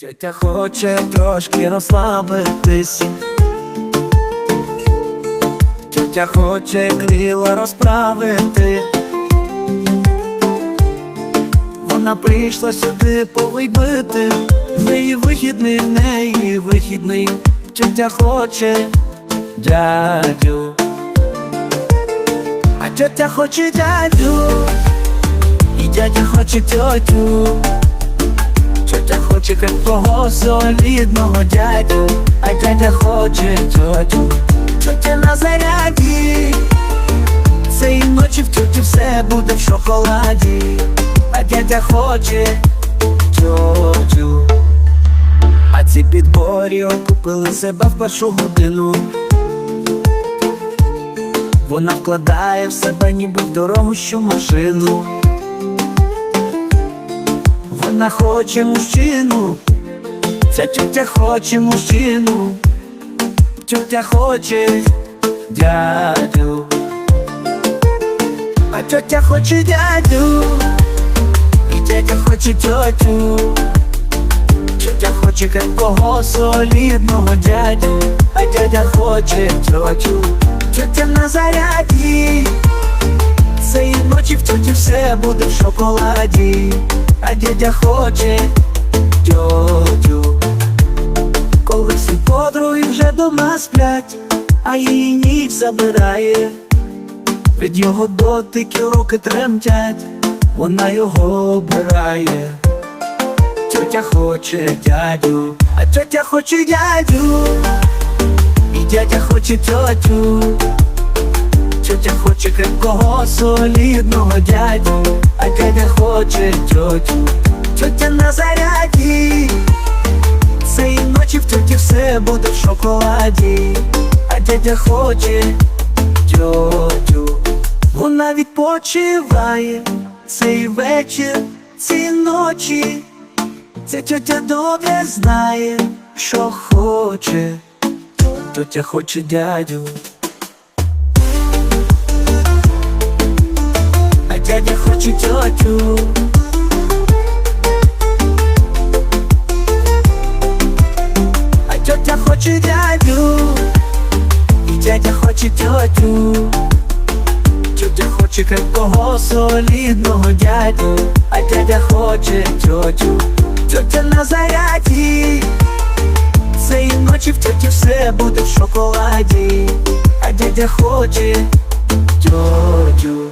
Тетя хоче трошки розслабитись. Тетя хоче крила розправити. Вона прийшла сюди повийбити. В неї вихідний, в неї вихідний. Тетя хоче дядю. А тетя хоче дядю. І дядя хоче тьотю. Тетя хоче крепкого солідного дядю, а дядя хоче тьотю, тетя на заряді. Цієї ночі в тьоті все буде в шоколаді, а дядя хоче тьотю. А ці підборі окупили себе в першу годину. Вона вкладає в себе ніби в дорогущу машину. Вона хоче мужчину, ця тетя хоче мужчину, тетя хоче дядю, а тетя хоче дядю, і дядя хоче тьотю, тетя хоче крепкого солідного дядю, а дядя хоче тьотю, тетя на заряді. Цієї ночі в тьоті все буде в шоколаді, а дядя хоче тьотю. Коли всі подруги вже дома сплять, а її ніч забирає, від його дотиків руки тремтять, вона його обирає. Тьотя хоче дядю, а тьотя хоче дядю, і дядя хоче тьотю. Тетя хоче крепкого солідного дядю, а дядя хоче тьотю, тетя на заряді. Цієї ночі в тьоті все буде в шоколаді, а дядя хоче тьотю. Вона відпочиває цей вечір, ці ночі. Ця тьотя добре знає, що хоче, тетя хоче дядю. Дядя хоче тьотю. А тьотя хоче дядю. І дядя хоче тьотю. Тьотя хоче крепкого солідного дядю. А дядя хоче тьотю. Тьотя на заряді. Цієї ночі в тьоті все буде в шоколаді. А дядя хоче тьотю